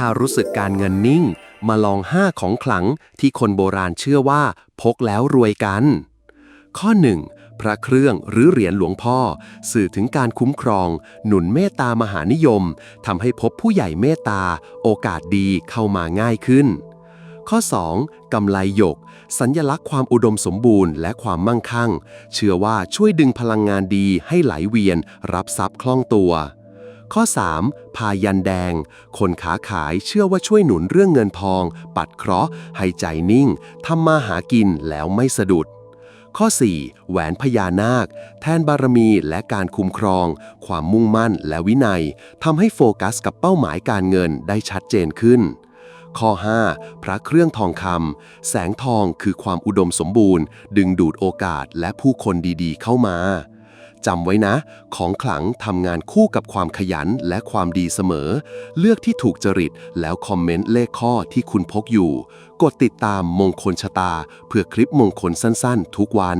ถ้ารู้สึกการเงินนิ่ง มาลองห้าของขลังที่คนโบราณเชื่อว่าพกแล้วรวยกัน ข้อ 1. พระเครื่องหรือเหรียญหลวงพ่อ สื่อถึงการคุ้มครอง หนุนเมตตามหานิยมทำให้พบผู้ใหญ่เมตตา โอกาสดีเข้ามาง่ายขึ้น ข้อ 2. กำไลหยก สัญญลักษณ์ความอุดมสมบูรณ์และความมั่งคั่ง เชื่อว่าช่วยดึงพลังงานดีให้ไหลเวียน รับทรัพย์คล่องตัว ข้อ 3. พายันแดง คนขาขายเชื่อว่าช่วยหนุนเรื่องเงินทอง ปัดเคราะห์ให้ใจนิ่งทำมาหากินแล้วไม่สะดุด ข้อ 4. แหวนพญานาค แทนบารมีและการคุ้มครอง ความมุ่งมั่นและวินัยทำให้โฟกัสกับเป้าหมายการเงินได้ชัดเจนขึ้นข้อ 5. พระเครื่องทองคำแสงทองคือความอุดมสมบูรณ์ ดึงดูดโอกาสและผู้คนดีๆ เข้ามา จำไว้นะ ของขลังทำงานคู่กับความขยันและความดีเสมอ เลือกที่ถูกจริตแล้วคอมเมนต์เลขข้อที่คุณพกอยู่ กดติดตามมงคลชะตา เพื่อคลิปมงคลสั้นๆ ทุกวัน